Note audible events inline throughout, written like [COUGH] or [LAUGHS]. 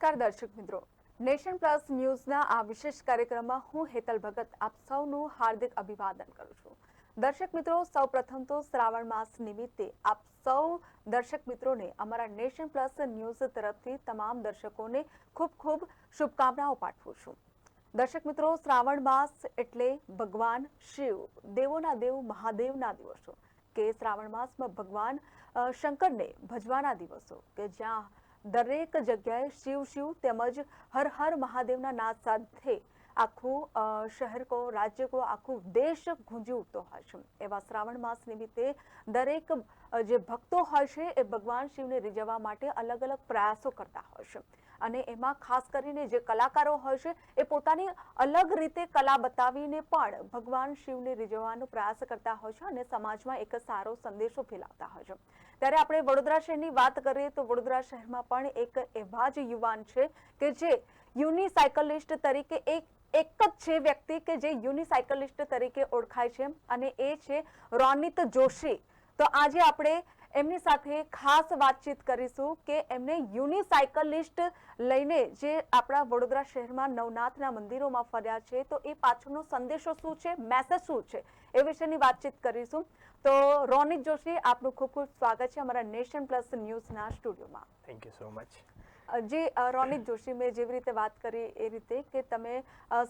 નમસ્કાર દર્શક મિત્રો. નેશન પ્લસ ન્યૂઝના આ વિશેષ કાર્યક્રમમાં હું હેતલ ભગત આપ સૌનું હાર્દિક અભિવાદન કરું છું. દર્શક મિત્રો, સૌ પ્રથમ તો શ્રાવણ માસ નિમિત્તે આપ સૌ દર્શક મિત્રોને અમારા નેશન પ્લસ ન્યૂઝ તરફથી તમામ દર્શકોને ખૂબ ખૂબ શુભકામનાઓ પાઠવું છું. દર્શક મિત્રો, શ્રાવણ માસ એટલે ભગવાન શિવ, દેવોના દેવ, મહાદેવના દિવસો. કે શ્રાવણ માસમાં ભગવાન શંકરને ભજવાના દિવસો. કે જ્યાં દરેક જગ્યાએ શિવ શિવ તેમજ હર હર મહાદેવના નાદ સાથે આખું શહેર કો રાજ્ય કો આખું દેશ ગુંજી ઉઠતો હોય છે. એવા શ્રાવણ માસ નિમિત્તે દરેક જે ભક્તો હોય છે એ ભગવાન શિવને રીઝવવા માટે અલગ અલગ પ્રયાસો કરતા હોય છે. અને એમાં ખાસ કરીને જે કલાકારો હોય છે એ પોતાની અલગ રીતે કલા બતાવીને પણ ભગવાન શિવને રીઝવવાનો પ્રયાસ કરતા હોય છે અને સમાજમાં એક સારો સંદેશો ફેલાવતા હોય છે. ત્યારે આપણે વડોદરા શહેરની વાત કરીએ તો વડોદરા શહેરમાં પણ એક એવા જ યુવાન છે કે જે યુનિસાયકલિસ્ટ તરીકે એક એક જ છે વ્યક્તિ કે જે યુનિસાયકલિસ્ટ તરીકે ઓળખાય છે અને એ છે રોનિત જોશી. તો આજે આપણે એમની સાથે ખાસ વાતચીત કરીશું કે એમને યુનિસાયકલિસ્ટ લઈને જે આપણા વડોદરા શહેરમાં નવનાથના મંદિરોમાં ફર્યા છે તો એ પાછળનો સંદેશો શું છે? મેસેજ શું છે? એ વિશેની વાતચીત કરીશું. તો રોનિત જોશી આપનું ખૂબ ખૂબ સ્વાગત છે અમારા નેશન પ્લસ ન્યૂઝના સ્ટુડિયોમાં. Thank you so much ji Ronit Joshi મેં જેવી રીતે વાત કરી એ રીતે કે તમે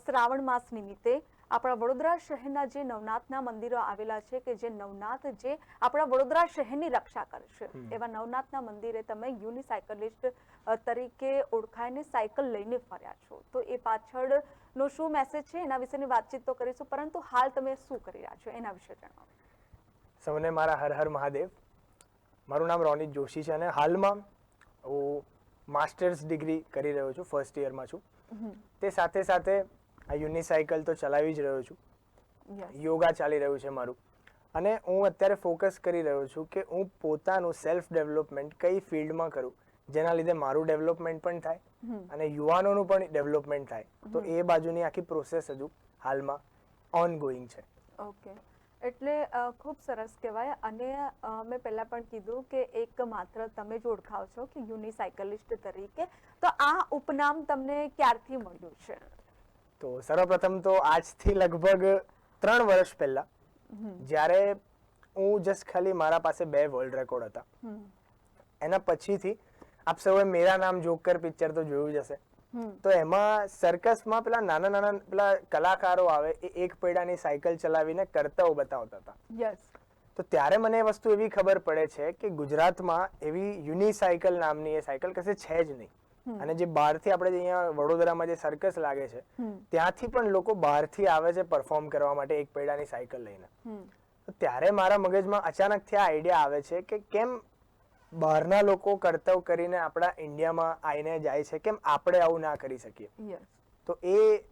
શ્રાવણ માસ નિમિત્તે આપણા વડોદરા શહેરના જે નવનાથના મંદિરો આવેલા છે કે જે નવનાથ જે આપણા વડોદરા શહેરની રક્ષા કરશે. એવા નવનાથના મંદિરે તમે યુનિસાયકલિસ્ટ તરીકે ઓળખાઈને સાયકલ લઈને ફર્યા છો. તો એ પાછળનો શું મેસેજ છે? એના વિશેની વાતચીત તો કરીશું પરંતુ હાલ તમે શું કરી રહ્યા છો? એના વિશે જણાવો. સૌને મારા હર હર મહાદેવ. મારું નામ રોનિત જોશી છે અને હાલમાં હું માસ્ટર્સ ડિગ્રી કરી રહ્યો છું ફર્સ્ટ યરમાં છું. તે સાથે સાથે આ યુનિસાયકલ તો ચલાવી જ રહ્યો છું. યોગા ચાલી રહ્યું છે મારું. અને હું અત્યારે ફોકસ કરી રહ્યો છું કે હું પોતાનું સેલ્ફ ડેવલપમેન્ટ કઈ ફિલ્ડમાં કરું જેના લીધે મારું ડેવલપમેન્ટ પણ થાય અને યુવાનોનું પણ ડેવલપમેન્ટ થાય. તો એ બાજુની આખી પ્રોસેસ હજુ હાલમાં ઓન ગોઈંગ છે. ઓકે એટલે ખૂબ સરસ કહેવાય. અને મેં પહેલા પણ કીધું કે એક માત્ર તમે જ ઓળખાવ છો કે યુનિસાયકલિસ્ટ તરીકે. તો આ ઉપનામ તમને ક્યારથી મળ્યું છે? તો સર્વપ્રથમ તો આજથી લગભગ ત્રણ વર્ષ પહેલા જ્યારે હું જસ્ટ ખાલી મારા પાસે બે વર્લ્ડ રેકોર્ડ હતા. એના પછીથી આપ સૌએ મેરા નામ જોકર પિક્ચર તો જોયું જ હશે. તો એમાં સર્કસમાં પેલા નાના નાના પેલા કલાકારો આવે એ એક પૈડાની સાયકલ ચલાવીને કરતાઓ બતાવતા હતા. યસ તો ત્યારે મને એ વસ્તુ એવી ખબર પડે છે કે ગુજરાતમાં એવી યુનિસાયકલ નામની એ સાયકલ કશે છે જ નહીં. અને જે બહારથી આપણે અહીંયા વડોદરામાં જે સર્કસ લાગે છે ત્યાંથી પણ લોકો બહારથી આવે છે પરફોર્મ કરવા માટે એક પૈડાની સાયકલ લઈને. ત્યારે મારા મગજમાં અચાનકથી આ આઈડિયા આવે છે કે કેમ બહારના લોકો કર્તવ કરીને આપણા ઇન્ડિયામાં આવીને જાય છે કેમ આપણે આવું ના કરી શકીએ? તો એ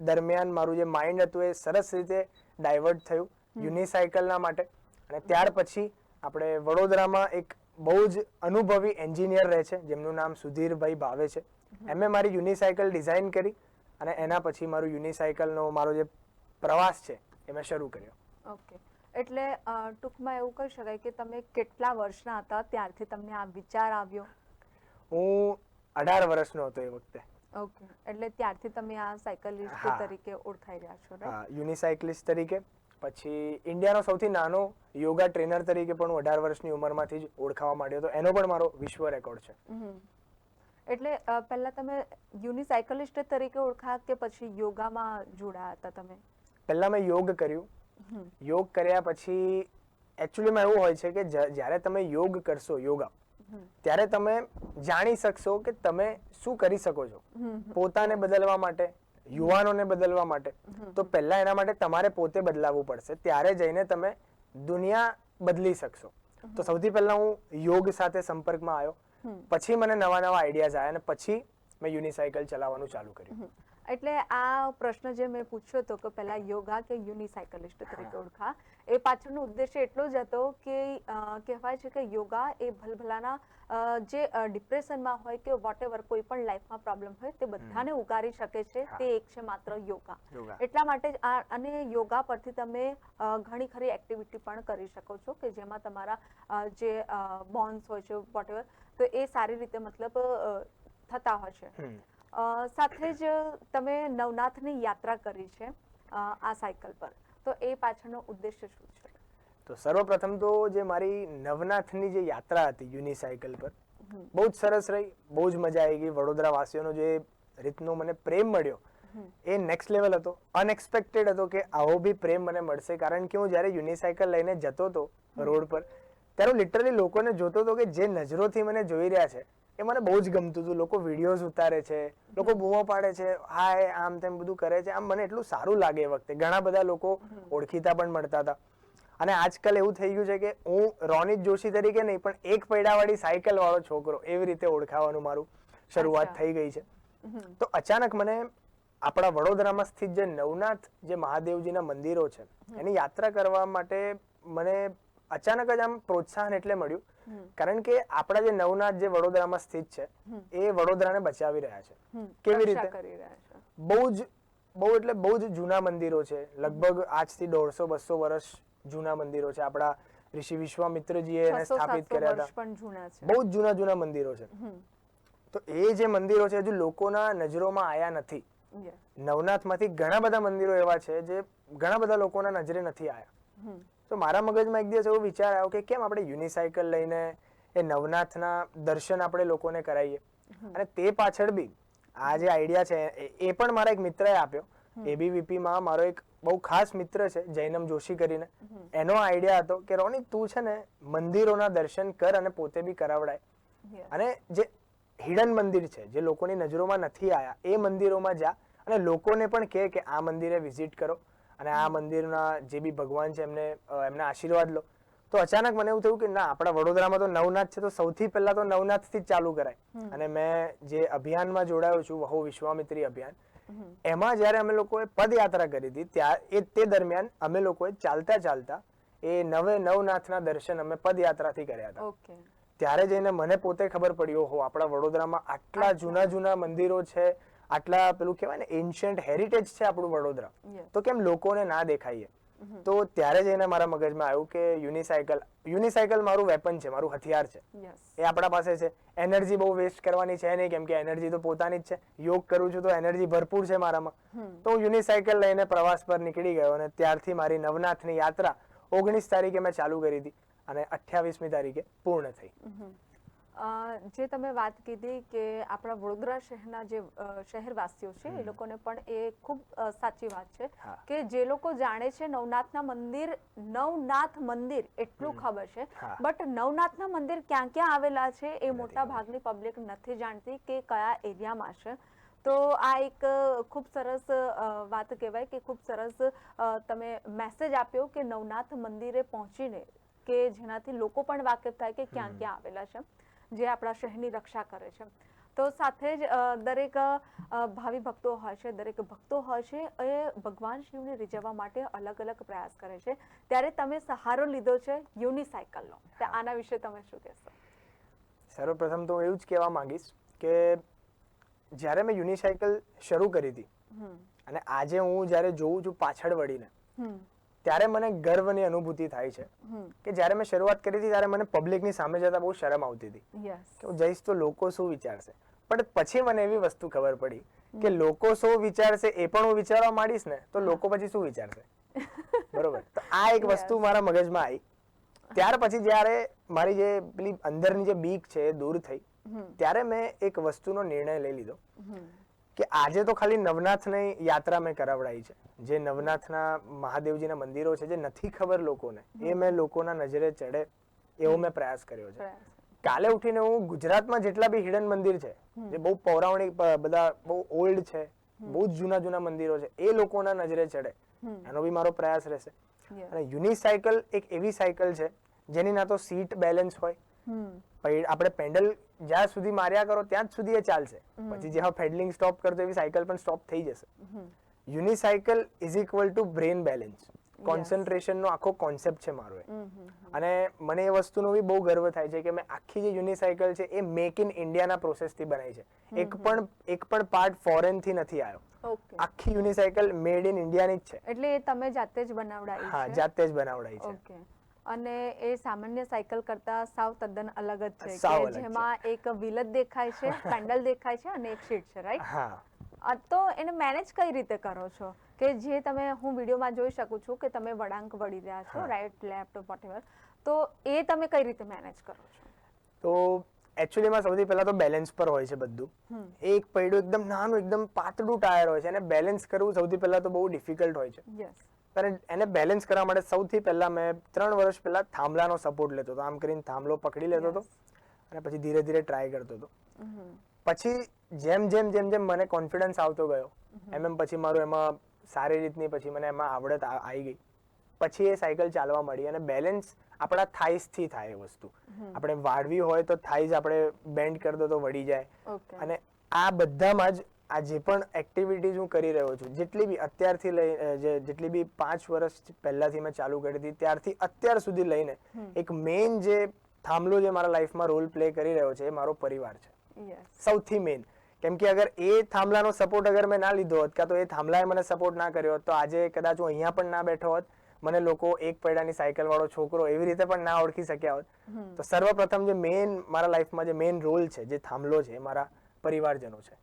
દરમિયાન મારું જે માઇન્ડ હતું એ સરસ રીતે ડાયવર્ટ થયું યુનિસાયકલના માટે. અને ત્યાર પછી આપણે વડોદરામાં એક બહુ જ અનુભવી એન્જિનિયર રહે છે જેમનું નામ સુધીરભાઈ ભાવે છે. એમણે મારી યુનિસાયકલ ડિઝાઇન કરી અને એના પછી મારું યુનિસાયકલનો મારો જે પ્રવાસ છે એ મેં શરૂ કર્યો. ઓકે એટલે ટૂંકમાં એવું કહી શકાય કે તમે કેટલા વર્ષના હતા ત્યારથી તમને આ વિચાર આવ્યો? હું અઢાર વર્ષનો હતો એ વખતે. ઓકે. એટલે ત્યારથી તમે આ સાયકલિસ્ટ તરીકે ઓળખાઈ રહ્યા છો? હા યુનિસાયકલિસ્ટ તરીકે. પછી ઇન્ડિયાનો સૌથી નાનો યોગા ટ્રેનર તરીકે પણ હું અઢાર વર્ષની ઉંમરમાંથી જ ઓળખાવા માંડ્યો હતો. એનો પણ મારો વિશ્વ રેકોર્ડ છે. એટલે પહેલા તમે યુનિસાયકલિસ્ટ તરીકે ઓળખા કે પછી યોગામાં જોડાયા હતા તમે? પહેલા મેં યોગ કર્યું. યોગ કર્યા પછી એકચ્યુઅલીમાં એવું હોય છે કે જ્યારે તમે યોગ કરશો યોગા ત્યારે તમે જાણી શકશો કે તમે શું કરી શકો છો. પોતાને બદલવા માટે યુવાનોને બદલવા માટે. તો પહેલા એના માટે તમારે પોતે બદલાવવું પડશે. ત્યારે જઈને તમે દુનિયા બદલી શકશો. તો સૌથી પહેલા હું યોગ સાથે સંપર્કમાં આવ્યો. પછી મને નવા નવા આઈડિયાઝ આવ્યા અને પછી મેં યુનિસાયકલ ચલાવવાનું ચાલુ કર્યું. એટલે આ પ્રશ્ન જે મેં પૂછ્યો હતો કે પહેલા યોગા કે યુનિસાયકલિસ્ટ તરીકે ઓળખા એ પાછળનો ઉદ્દેશ્ય એટલો જ હતો કે કહેવાય છે કે યોગા એ ભલભલાના જે ડિપ્રેશનમાં હોય કે વોટ એવર કોઈ પણ લાઈફમાં પ્રોબ્લેમ હોય તે બધાને ઉગારી શકે છે તે એક છે માત્ર યોગા. એટલા માટે જ આ અને યોગા પરથી તમે ઘણી ખરી એક્ટિવિટી પણ કરી શકો છો કે જેમાં તમારા જે બોન્સ હોય છે વોટ તો એ સારી રીતે મતલબ થતા હશે હમ. અ, સાથે જ તમે નવનાથની યાત્રા કરી છે આ સાયકલ પર. તો એ પાછળનો ઉદ્દેશ્ય શું છે? તો સર્વપ્રથમ તો જે મારી નવનાથની જે યાત્રા હતી યુનિસાયકલ પર બહુ જ સરસ રહી બહુ જ મજા આવી ગઈ. વડોદરા વાસીઓનો જે રીતનો મને પ્રેમ મળ્યો એ નેક્સ્ટ લેવલ હતો. અનએક્સપેક્ટેડ હતો કે આવો બી પ્રેમ મને મળશે. કારણ કે હું જ્યારે યુનિસાયકલ લઈને જતો હતો રોડ પર ત્યારે હું લિટરલી લોકોને જોતો હતો કે જે નજરોથી મને જોઈ રહ્યા છે એ મને બહુ જ ગમતું હતું. લોકો વિડીયોઝ ઉતારે છે લોકો બૂમો પાડે છે હાય આમ તેમ બધું કરે છે. આમ મને એટલું સારું લાગે એ વખતે. ઘણા બધા લોકો ઓળખીતા પણ મળતા હતા. અને આજકાલ એવું થઈ ગયું છે કે હું રોનિત જોશી તરીકે નહીં પણ એક પૈડાવાળી સાયકલ વાળો છોકરો એવી રીતે ઓળખાવાનું મારું શરૂઆત થઈ ગઈ છે. તો અચાનક મને આપણા વડોદરામાં સ્થિત જે નવનાથ જે મહાદેવજીના મંદિરો છે એની યાત્રા કરવા માટે મને અચાનક જ આમ પ્રોત્સાહન એટલે મળ્યું. કારણ કે આપણા જે નવનાથ જે વડોદરામાં સ્થિત છે. એ વડોદરાને બચાવી રહ્યા છે. કેવી રીતે? બહુ જ બહુ એટલે બહુ જ જૂના મંદિરો છે. લગભગ આજથી દોઢસો બસો વર્ષ જૂના મંદિરો છે. આપણા ઋષિ વિશ્વામિત્રજીએ એને સ્થાપિત કર્યા હતા. બહુ જ જૂના જૂના મંદિરો છે. તો એ જે મંદિરો છે હજુ લોકોના નજરોમાં આયા નથી. નવનાથમાંથી ઘણા બધા મંદિરો એવા છે જે ઘણા બધા લોકોના નજરે નથી હમ. તો મારા મગજમાં એક દિવસ એવો વિચાર આવ્યો કે કેમ આપણે યુનિસાયકલ લઈને એ નવનાથના દર્શન આપણે લોકોને કરાવીએ. અને તે પાછળ બી આ જે આઈડિયા છે એ- પણ મારા એક મિત્રએ આપ્યો. એબીવીપીમાં મારો એક બહુ ખાસ મિત્ર છે જૈનમ જોશી કરીને. એનો આઈડિયા હતો કે રોની તું છે ને મંદિરોના દર્શન કર અને પોતે બી કરાવડાય. અને જે હિડન મંદિર છે જે લોકોની નજરોમાં નથી આયા એ મંદિરોમાં જા અને લોકોને પણ કહે કે આ મંદિરે વિઝિટ કરો. અને આ મંદિરના જે બી ભગવાન છે એમને એમના આશીર્વાદ લો. તો અચાનક મને એવું થયું કે ના આપણા વડોદરામાં તો નવનાથ છે તો સૌથી પહેલા તો નવનાથથી જ ચાલુ કરાય. અને મેં જે અભિયાનમાં જોડાયો છું વહુ વિશ્વામિત્રી અભિયાન એમાં જ્યારે અમે લોકોએ પદયાત્રા કરી હતી ત્યાં એ તે દરમિયાન અમે લોકોએ ચાલતા ચાલતા એ નવે નવનાથના દર્શન અમે પદયાત્રાથી કર્યા હતા. ત્યારે જઈને મને પોતે ખબર પડી ઓહો આપણા વડોદરામાં આટલા. જૂના જૂના મંદિરો છે આટલા પેલું કહેવાય ને એન્શિયન્ટ હેરિટેજ છે આપણું વડોદરા. તો કેમ લોકોને ના દેખાઈએ? તો ત્યારે જઈને મારા મગજમાં આવ્યું કે યુનિસાયકલ યુનિસાયકલ મારું વેપન છે મારું હથિયાર છે. એ આપણા પાસે છે. એનર્જી બહુ વેસ્ટ કરવાની છે નહીં કેમ કે એનર્જી તો પોતાની જ છે. યોગ કરું છું તો એનર્જી ભરપૂર છે મારામાં. તો હું યુનિસાયકલ લઈને પ્રવાસ પર નીકળી ગયો અને ત્યારથી મારી નવનાથની યાત્રા ઓગણીસ તારીખે મેં ચાલુ કરી હતી અને અઠ્યાવીસમી તારીખે પૂર્ણ થઈ. જે તમે વાત કીધી કે આપણા વડોદરા શહેરના જે શહેરવાસીઓ છે એ લોકોને પણ એ ખૂબ સાચી વાત છે કે જે લોકો જાણે છે નવનાથના મંદિર નવનાથ મંદિર એટલું ખબર છે બટ નવનાથના મંદિર ક્યાં ક્યાં આવેલા છે એ મોટા ભાગની પબ્લિક નથી જાણતી કે કયા એરિયામાં છે. તો આ એક ખૂબ સરસ વાત કહેવાય કે ખૂબ સરસ તમે મેસેજ આપ્યો કે નવનાથ મંદિરે પહોંચીને કે જેનાથી લોકો પણ વાકેફ થાય કે ક્યાં ક્યાં આવેલા છે. જે આપણા શહેરની રક્ષા કરે છે. તો સાથે જ દરેક ભાવિ ભક્તો હોય છે દરેક ભક્તો હોય છે એ ભગવાન શિવને રીઝવવા માટે અલગ અલગ પ્રયાસ કરે છે. ત્યારે તમે સહારો લીધો છે યુનિસાયકલનો. તો આના વિશે તમે શું કહેશો? સર્વપ્રથમ તો હું એવું જ કહેવા માંગીશ કે જ્યારે મેં યુનિસાયકલ શરૂ કરી હતી અને આજે હું જ્યારે જોઉં છું પાછળ વળીને ત્યારે મને ગર્વની અનુભૂતિ થાય છે. કે જ્યારે મેં શરૂઆત કરી હતી ત્યારે મને પબ્લિકની સામે જતા બહુ શરમ આવતી હતી. કે હું જઈશ તો લોકો શું વિચારશે? પણ પછી મને એવી વસ્તુ ખબર પડી કે લોકો શું વિચારશે એ પણ હું વિચારવા માંડીશ ને તો લોકો પછી શું વિચારશે? [LAUGHS] બરોબર. તો આ એક વસ્તુ મારા મગજમાં આવી ત્યાર પછી જ્યારે મારી જે પેલી અંદરની જે બીક છે એ દૂર થઈ. ત્યારે મેં એક વસ્તુનો નિર્ણય લઈ લીધો. કે આજે તો ખાલી નવનાથની યાત્રા મેં કરાવડાવી છે. જે નવનાથના મહાદેવજીના મંદિરો છે જે નથી ખબર લોકોને એ મેં લોકોના નજરે ચડે એવો મેં પ્રયાસ કર્યો છે. કાલે ઉઠીને હું ગુજરાતમાં જેટલા બી હિડન મંદિર છે જે બહુ પૌરાણિક બધા બહુ ઓલ્ડ છે બહુ જ જૂના જૂના મંદિરો છે એ લોકોના નજરે ચડે. એનો બી મારો પ્રયાસ રહેશે. અને યુનિસાયકલ એક એવી સાયકલ છે જેની ના તો સીટ બેલેન્સ હોય આપણે પેન્ડલ જ્યાં સુધી માર્યા કરો ત્યાં જ સુધી એ ચાલશે. પછી જેવા પેડલિંગ સ્ટોપ કરતો એવી સાયકલ પણ સ્ટોપ થઈ જશે. Unicycle is equal to brain balance. કોન્સન્ટ્રેશનનો આખો કોન્સેપ્ટ છે મારો અને મને એ વસ્તુનો બી બહુ ગર્વ થાય છે કે મેં આખી જે યુનિસાયકલ છે એ મેક ઇન ઇન્ડિયાના પ્રોસેસથી બનાવી છે. એક પણ એક પણ પાર્ટ ફોરેનથી નથી આવ્યો. આખી યુનિસાયકલ મેડ ઇન ઇન્ડિયાની જ છે. એટલે એ તમે જાતે જ બનાવડાવી હા જાતે જ બનાવડાવી છે. ઓકે. અને એ સામાન્ય સાયકલ કરતા સાવ તદ્દન અલગ જ છે કે જેમાં એક વ્હીલ દેખાય છે [LAUGHS] પેન્ડલ દેખાય છે અને એક શીટ છે રાઈટ હા. તો એને મેનેજ કઈ રીતે કરો છો? કે જે તમે હું વિડીયોમાં જોઈ શકું છું કે તમે વળાંક વળી રહ્યા છો. રાઈટ લેફ્ટ વોટેવર તો એ તમે કઈ રીતે મેનેજ કરો છો? તો એકચ્યુઅલીમાં સૌથી પહેલા તો બેલેન્સ પર હોય છે બધું. એક પૈડું એકદમ નાનું એકદમ પાતળું ટાયર હોય છે અને બેલેન્સ કરવું સૌથી પહેલા તો બહુ ડિફિકલ્ટ હોય છે. યસ અને એને બેલેન્સ કરવા માટે સૌથી પહેલા મેં ત્રણ વર્ષ પહેલા થાંભલાનો સપોર્ટ લેતો હતો. આમ કરીને થાંભલો પકડી લેતો હતો અને પછી ધીરે ધીરે ટ્રાય કરતો હતો. પછી જેમ જેમ જેમ જેમ મને કોન્ફિડન્સ આવતો ગયો એમ એમ પછી મારું એમાં સારી રીતની પછી મને એમાં આવડત આવી ગઈ. પછી એ સાયકલ ચાલવા મળી અને બેલેન્સ આપણા થાઈસથી થાય એ વસ્તુ. આપણે વાળવી હોય તો થાઈસ આપણે બેન્ડ કરી દો તો વળી જાય. અને આ બધામાં જ આ જે પણ એક્ટિવિટીઝ હું કરી રહ્યો છું જેટલી બી અત્યારથી લઈ જેટલી બી પાંચ વર્ષ પહેલાથી મેં ચાલુ કરી હતી ત્યારથી અત્યાર સુધી લઈને એક મેઇન જે થાંભલો જે મારા લાઈફમાં રોલ પ્લે કરી રહ્યો છે એ મારો પરિવાર છે. સૌથી મેઇન કેમ કે અગર એ થાંભલાનો સપોર્ટ અગર મેં ના લીધો હોત કાં તો એ થાંભલાએ મને સપોર્ટ ના કર્યો હોત તો આજે કદાચ હું અહીંયા પણ ના બેઠો હોત મને લોકો એક પૈડાની સાયકલ વાળો છોકરો એવી રીતે પણ ના ઓળખી શક્યા હોત. તો સર્વપ્રથમ જે મેઇન મારા લાઈફમાં જે મેઇન રોલ છે જે થાંભલો છે મારા પરિવારજનો છે.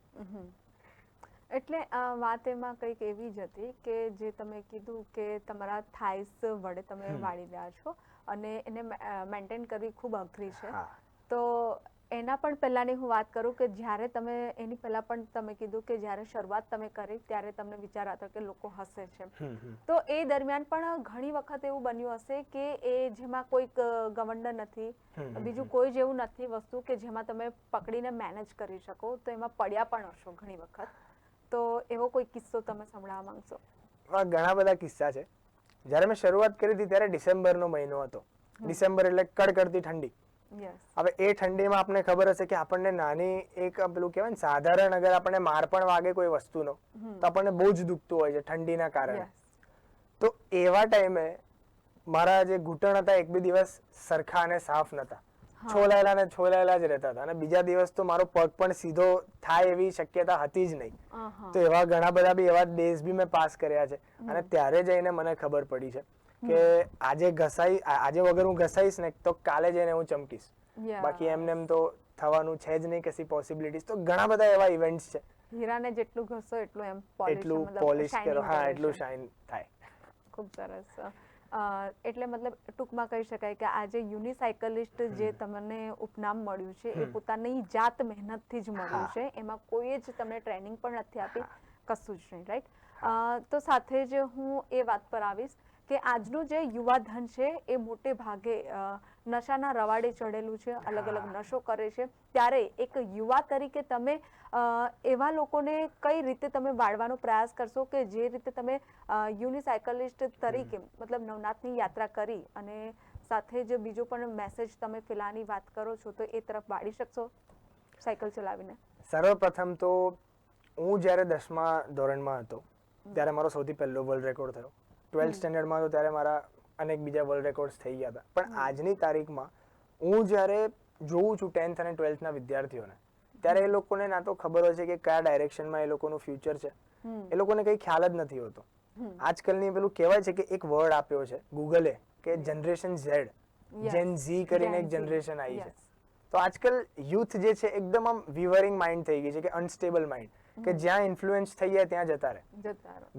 એટલે વાત એમાં કંઈક એવી જ હતી કે જે તમે કીધું કે તમારા થાઈસ વડે તમે વાળી રહ્યા છો અને એને મેન્ટેન કરવી ખૂબ અઘરી છે. તો એના પણ પહેલાની હું વાત કરું કે જ્યારે તમે એની પહેલા પણ તમે કીધું કે જ્યારે શરૂઆત તમે કરી ત્યારે તમને વિચાર હતો કે લોકો હસે છે. તો એ દરમિયાન પણ ઘણી વખત એવું બન્યું હશે કે એ જેમાં કોઈક અ, નથી બીજું કોઈ જેવું નથી વસ્તુ કે જેમાં તમે પકડીને મેનેજ કરી શકો તો એમાં પડ્યા પણ હશો ઘણી વખત. તો એવો કોઈ કિસ્સો તમે સંભળાવવા માંગશો? આ ઘણા બધા કિસ્સા છે. જ્યારે મેં શરૂઆત કરી હતી ત્યારે ડિસેમ્બરનો મહિનો હતો. ડિસેમ્બર એટલે કડકડતી ઠંડી. હવે એ ઠંડીમાં આપણને ખબર હશે કે આપણને નાની એક પેલું કહેવાય ને સાધારણ અગર આપણને માર પણ વાગે કોઈ વસ્તુનો તો આપણને બહુ જ દુખતું હોય છે ઠંડીના કારણે. તો એવા ટાઈમે મારા જે ઘૂંટણ હતા એક બે દિવસ સરખા અને સાફ નતા. છોલાયેલા ને છોલાયેલા જ રહેતા હતા. અને બીજા દિવસ તો મારો પગ પણ સીધો થાય એવી શક્યતા હતી જ નહીં. તો એવા ઘણા બધા બી એવા ડેઝ બી મેં પાસ કર્યા છે. અને ત્યારે જઈને મને ખબર પડી છે કે આજે ઘસાઈ આજે વગર હું ઘસાઈશ ને તો કાલે જઈને હું ચમકીશ. બાકી એમને એમ તો થવાનું છે જ નહીં કશી પોસિબિલિટીઝ તો ઘણા બધા એવા ઇવેન્ટ્સ છે. હીરાને જેટલું ઘસો એટલું એમ એટલું પોલિશ કરો. હા એટલું શાઇન થાય. ખૂબ સરસ. એટલે મતલબ ટૂંકમાં કહી શકાય કે આજે યુનિસાયકલિસ્ટ જે તમને ઉપનામ મળ્યું છે એ પોતાની જાત મહેનતથી જ મળ્યું છે. એમાં કોઈ જ તમને ટ્રેનિંગ પણ નથી આપી કશું જ નહીં રાઈટ તો સાથે જ હું એ વાત પર આવીશ કે આજનું જે યુવા ધન છે એ મોટે ભાગે નશાના રવાડે ચડેલું છે અલગ અલગ નશો કરે છે. ત્યારે એક યુવા તરીકે તમે એવા લોકોને કઈ રીતે તમે વાળવાનો પ્રયાસ કરશો કે જે રીતે તમે યુનિસાયકલિસ્ટ તરીકે મતલબ નવનાથની યાત્રા કરી અને સાથે જ બીજો પણ મેસેજ તમે ફેલાની વાત કરો છો તો એ તરફ વાળી શકશો સાયકલ ચલાવીને? સર્વપ્રથમ તો હું જ્યારે દસમા ધોરણમાં હતો ત્યારે મારો સૌથી પહેલો વર્લ્ડ રેકોર્ડ થયો. ટ્વેલ્થ સ્ટેન્ડર્ડમાં હતો ત્યારે મારા અનેક બીજા વર્લ્ડ રેકોર્ડ્સ થઈ ગયા હતા. પણ આજની તારીખમાં હું જ્યારે જોઉં છું ટેન્થ અને ટ્વેલ્થના વિદ્યાર્થીઓને ત્યારે એ લોકોને ના તો ખબર હોય છે કે કયા ડાયરેક્શનમાં એ લોકોનું ફ્યુચર છે. એ લોકોને કંઈ ખ્યાલ જ નથી હોતો. આજકાલની પેલું કહેવાય છે કે એક વર્ડ આપ્યો છે ગૂગલે કે જનરેશન ઝેડ જેન ઝી કરીને એક જનરેશન આવી છે. તો આજકાલ યુથ જે છે એકદમ આમ વિવરિંગ માઇન્ડ થઈ ગઈ છે કે અનસ્ટેબલ માઇન્ડ કે જ્યાં ઇન્ફ્લુએન્સ થઈ જાય ત્યાં જતા રહે.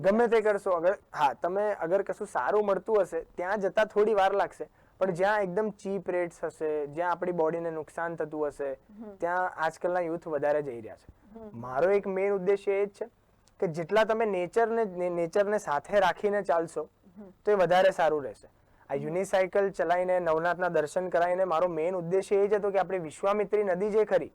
ગમે તે કરશો અગર હા તમે અગર કશું સારું મળતું હશે ત્યાં જતા થોડી વાર લાગશે. પણ જ્યાં એકદમ ચીપ રેટ્સ હશે જ્યાં આપણી બોડીને નુકસાન થતું હશે ત્યાં આજકાલના યુથ વધારે જઈ રહ્યા છે. મારો એક મેઇન ઉદ્દેશ્ય એ જ છે કે જેટલા તમે નેચરને નેચરને સાથે રાખીને ચાલશો તો એ વધારે સારું રહેશે. આ યુનિસાયકલ ચલાવીને નવનાથના દર્શન કરાવીને મારો મેઇન ઉદ્દેશ્ય એ જ હતો કે આપણી વિશ્વામિત્રી નદી જે ખરી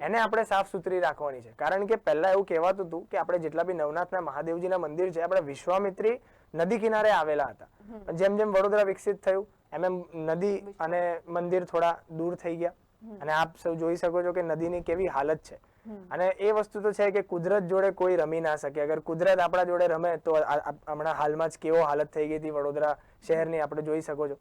એને આપણે સાફ સુથરી રાખવાની છે. કારણ કે પહેલા એવું કહેવાતું હતું કે આપણે જેટલા બી નવનાથના મહાદેવજીના મંદિર છે આપણે વિશ્વામિત્રી નદી કિનારે આવેલા હતા. જેમ જેમ વડોદરા વિકસિત થયું એમ એમ નદી અને મંદિર થોડા દૂર થઈ ગયા. અને આપ સૌ જોઈ શકો છો કે નદીની કેવી હાલત છે. અને એ વસ્તુ તો છે કે કુદરત જોડે કોઈ રમી ના શકે. અગર કુદરત આપણા જોડે રમે તો હમણાં હાલમાં જ કેવો હાલત થઈ ગઈ હતી વડોદરા શહેરની આપણે જોઈ શકો છો.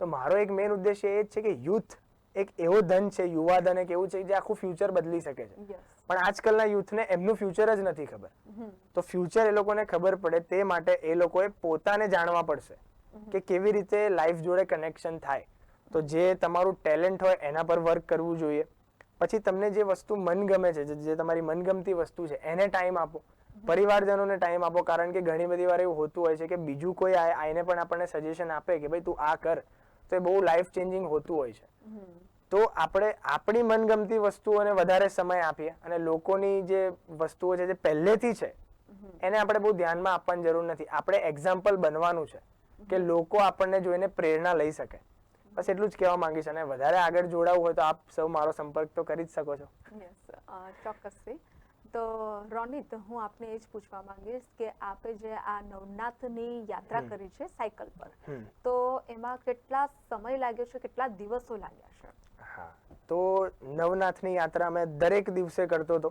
તો મારો એક મેઇન ઉદ્દેશ્ય એ જ છે કે યુથ એક એવો ધન છે યુવા ધન એક એવું છે જે આખું ફ્યુચર બદલી શકે છે. પણ આજકાલના યુથને એમનું ફ્યુચર જ નથી ખબર. તો ફ્યુચર એ લોકોને ખબર પડે તે માટે એ લોકોએ પોતાને જાણવા પડશે કે કેવી રીતે લાઈફ જોડે કનેક્શન થાય. તો જે તમારું ટેલેન્ટ હોય એના પર વર્ક કરવું જોઈએ. પછી તમને જે વસ્તુ મન ગમે છે જે- તમારી મનગમતી વસ્તુ છે એને ટાઈમ આપો. પરિવારજનોને ટાઈમ આપો. કારણ કે ઘણી બધી વાર એવું હોતું હોય છે કે બીજું કોઈ આઈને પણ આપણને સજેશન આપે કે ભાઈ તું આ કર. તો એ બહુ લાઈફ ચેન્જિંગ હોતું હોય છે. તો આપણે આપણી મનગમતી વસ્તુઓને વધારે સમય આપીએ અને લોકોની જે વસ્તુઓ છે જે પહેલેથી છે એને આપણે બહુ ધ્યાનમાં આપવાની જરૂર નથી. આપણે એક્ઝામ્પલ બનવાનું છે કે લોકો આપણને જોઈને પ્રેરણા લઈ શકે. બસ એટલું જ કહેવા માંગીશ અને વધારે આગળ જોડાવું હોય તો આપ સૌ મારો સંપર્ક તો કરી જ શકો છો. ચોક્કસથી. તો રોનિત હું આપને એ જ પૂછવા માંગીશ કે આપે જે આ નવનાથની યાત્રા કરી છે સાયકલ પર તો એમાં કેટલા સમય લાગ્યો છે કેટલા દિવસો લાગ્યા છે? હા તો નવનાથની યાત્રા મેં દરેક દિવસે કરતો હતો.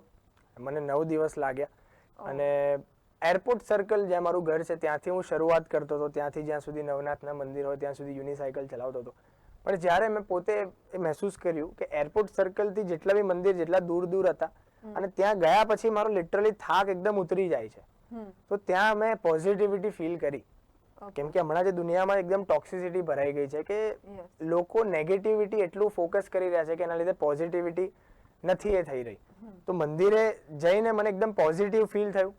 મને નવ દિવસ લાગ્યા. અને એરપોર્ટ સર્કલ જ્યાં મારું ઘર છે ત્યાંથી હું શરૂઆત કરતો હતો. ત્યાંથી જ્યાં સુધી નવનાથના મંદિર હોય ત્યાં સુધી યુનિસાયકલ ચલાવતો હતો. પણ જ્યારે મેં પોતે એ મહેસૂસ કર્યું કે એરપોર્ટ સર્કલથી જેટલા બી મંદિર જેટલા દૂર દૂર હતા અને ત્યાં ગયા પછી મારો લિટરલી થાક એકદમ ઉતરી જાય છે. તો ત્યાં મેં પોઝિટિવિટી ફીલ કરી. કેમ કે હમણાં જે દુનિયામાં એકદમ ટોક્સિસિટી ભરાઈ ગઈ છે કે લોકો નેગેટિવિટી એટલું ફોકસ કરી રહ્યા છે કે એના લીધે પોઝિટિવિટી નથી એ થઈ રહી. તો મંદિરે જઈને મને એકદમ પોઝિટિવ ફીલ થયું.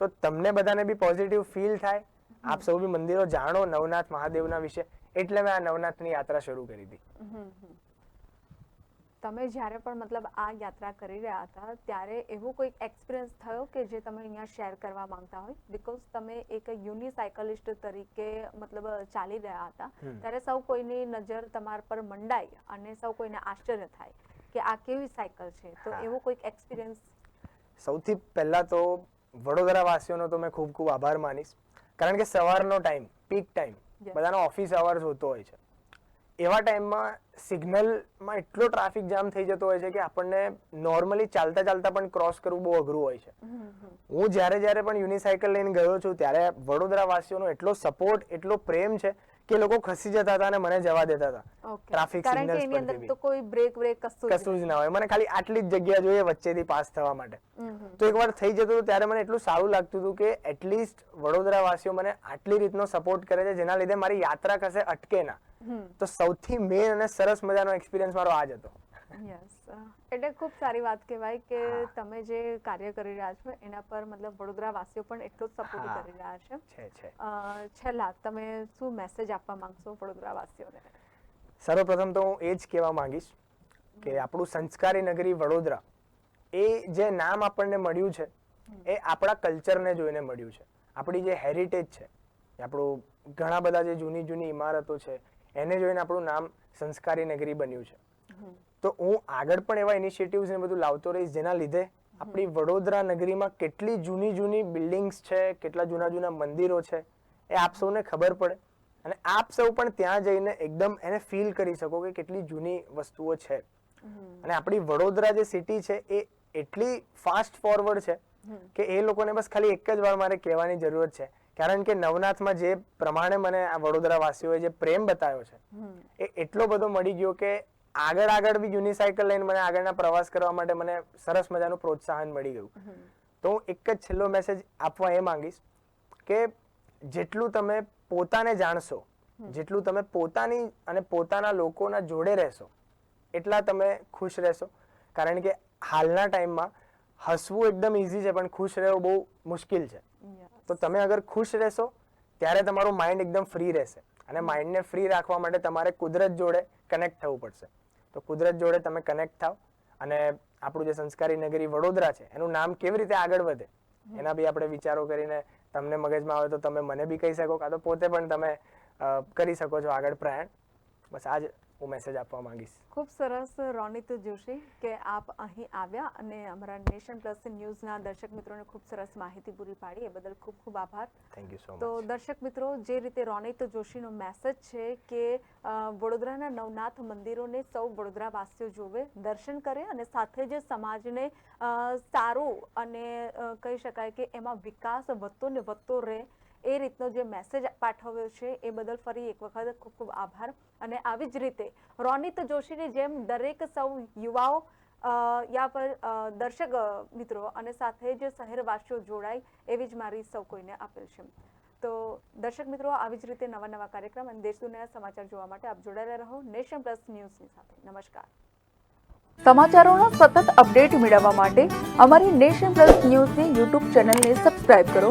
તો તમને બધાને બી પોઝિટિવ ફીલ થાય. આપ સૌ બી મંદિરો જાણો નવનાથ મહાદેવના વિશે. એટલે મેં આ નવનાથની યાત્રા શરૂ કરી હતી. તમે જ્યારે પણ મતલબ આ યાત્રા કરી રહ્યા હતા ત્યારે એવો કોઈક એક્સપિરિયન્સ થયો કે જે તમે અહીંયા શેર કરવા માંગતા હોય? બીકોઝ તમે એક યુનિસાયકલિસ્ટ તરીકે મતલબ ચાલી રહ્યા હતા ત્યારે સૌ કોઈની નજર તમારા પર મંડાઈ અને સૌ કોઈને આશ્ચર્ય થાય કે આ કેવી સાયકલ છે. તો એવો કોઈક એક્સપિરિયન્સ સૌથી પહેલા તો વડોદરા વાસીઓનો તો મેં ખૂબ ખૂબ આભાર માનીશ. કારણ કે સવારનો ટાઈમ પીક ટાઈમ. બધાનો ઓફિસ અવર્સ હોતો હોય છે. એવા ટાઈમમાં સિગ્નલમાં એટલો ટ્રાફિક જામ થઈ જતો હોય છે કે આપણને નોર્મલી ચાલતા ચાલતા પણ ક્રોસ કરવું બહુ અઘરું હોય છે. હું જ્યારે જ્યારે પણ યુનિસાયકલ લઈને ગયો છું ત્યારે વડોદરા વાસીઓનો એટલો સપોર્ટ એટલો પ્રેમ છે કે લોકો ખસી જતા હતા અને મને જવા દેતા હતા. ટ્રાફિક signals એની અંદર તો કોઈ બ્રેક બ્રેક કશું કશું જ ના હોય. મને ખાલી આટલી જ જગ્યા જોઈએ વચ્ચેથી પાસ થવા માટે. તો એકવાર થઈ જતું હતું ત્યારે મને એટલું સારું લાગતું હતું કે એટલીસ્ટ વડોદરા વાસીઓ મને આટલી રીતનો સપોર્ટ કરે છે જેના લીધે મારી યાત્રા કશે અટકે ના. તો સૌથી મેન અને સરસ મજાનો એક્સપિરિયન્સ મારો આ જ હતો. યસ એટલે ખૂબ સારી વાત કહેવાય કે તમે જે કાર્ય કરી રહ્યા છો એના પર મતલબ વડોદરા વાસીઓ પણ એટલો જ સપોર્ટ કરી રહ્યા છે. છે છે. છેલ્લા તમે શું મેસેજ આપવા માંગશો વડોદરા વાસીઓને સર્વપ્રથમ તો હું એ જ કહેવા માંગીશ કે આપણું સંસ્કારી નગરી વડોદરા એ જે નામ આપણને મળ્યું છે એ આપણા કલ્ચરને જોઈને મળ્યું છે. આપણી જે હેરિટેજ છે આપણું ઘણા બધા જે જૂની જૂની ઇમારતો છે એને જોઈને આપણું નામ સંસ્કારી નગરી બન્યું છે. તો હું આગળ પણ એવા ઇનિશિયેટિવ્સ ને બધું લાવતો રહીશ જેના લીધે આપણી વડોદરા નગરીમાં કેટલી જૂની જૂની બિલ્ડિંગ્સ છે કેટલા જૂના જૂના મંદિરો છે એ આપ સૌને ખબર પડે. અને આપ સૌ પણ ત્યાં જઈને એકદમ એને ફીલ કરી શકો કે કેટલી જૂની વસ્તુઓ છે. અને આપણી વડોદરા જે સિટી છે એ એટલી ફાસ્ટ ફોરવર્ડ છે કે એ લોકોને બસ ખાલી એક જ વાર મારે કહેવાની જરૂરત છે. કારણ કે નવનાથમાં જે પ્રમાણે મને આ વડોદરા વાસીઓએ જે પ્રેમ બતાવ્યો છે એ એટલો બધો મળી ગયો કે આગળ આગળ બી યુનિસાયકલ લઈને મને આગળના પ્રવાસ કરવા માટે મને સરસ મજાનું પ્રોત્સાહન મળી ગયું. તો હું એક જ છેલ્લો મેસેજ આપવા એ માંગીશ કે જેટલું તમે પોતાને જાણશો જેટલું તમે પોતાની અને પોતાના લોકોના જોડે રહેશો એટલા તમે ખુશ રહેશો. કારણ કે હાલના ટાઈમમાં હસવું એકદમ ઇઝી છે પણ ખુશ રહેવું બહુ મુશ્કેલ છે. તો તમે અગર ખુશ રહેશો ત્યારે તમારું માઇન્ડ એકદમ ફ્રી રહેશે. અને માઇન્ડને ફ્રી રાખવા માટે તમારે કુદરત જોડે કનેક્ટ થવું પડશે. તો કુદરત જોડે તમે કનેક્ટ થાવ અને આપણું જે સંસ્કારી નગરી વડોદરા છે એનું નામ કેવી રીતે આગળ વધે? એના બી આપણે વિચારો કરીને તમને મગજમાં આવે તો તમે મને બી કહી શકો કાં તો પોતે પણ તમે કરી શકો છો આગળ પ્રયાણ. બસ આ જ હું મેસેજ આપવા માંગીશ. ખૂબ સરસ રોનિત જોશી કે આપ અહીં આવ્યા અને અમારા નેશન પ્લસ ન્યૂઝના દર્શક મિત્રોને ખૂબ સરસ માહિતી પૂરી પાડી. એ બદલ ખૂબ ખૂબ આભાર. થેન્ક યુ સો તો દર્શક મિત્રો જે રીતે રોનિત જોશીનો મેસેજ છે કે વડોદરાના નવનાથ મંદિરોને સૌ વડોદરાવાસીઓ જોવે દર્શન કરે અને સાથે જ સમાજને સારું અને કહી શકાય કે એમાં વિકાસ વધતો ને વધતો રહે એ રીતનો જે મેસેજ પાઠવ્યો છે, એ બદલ ફરી એક વખત ખૂબ ખૂબ આભાર. અને આવી જ રીતે રોનિત જોશીની જેમ દરેક સૌ યુવાઓ યા પર દર્શક મિત્રો અને સાથે જ શહેરવાસીઓ જોડાય એવી જ મારી સૌ કોઈને આપેલ છે. તો દર્શક મિત્રો, આવી જ રીતે નવા નવા કાર્યક્રમ અને દેશ દુનિયા સમાચાર જોવા માટે આપ જોડાયેલા રહો. નેશન પ્લસ ન્યૂઝની સાથે. નમસ્કાર. સમાચારોનો સતત અપડેટ મેળવવા માટે અમારી નેશન પ્લસ ન્યૂઝની યુટ્યુબ ચેનલને સબસ્ક્રાઇબ કરો.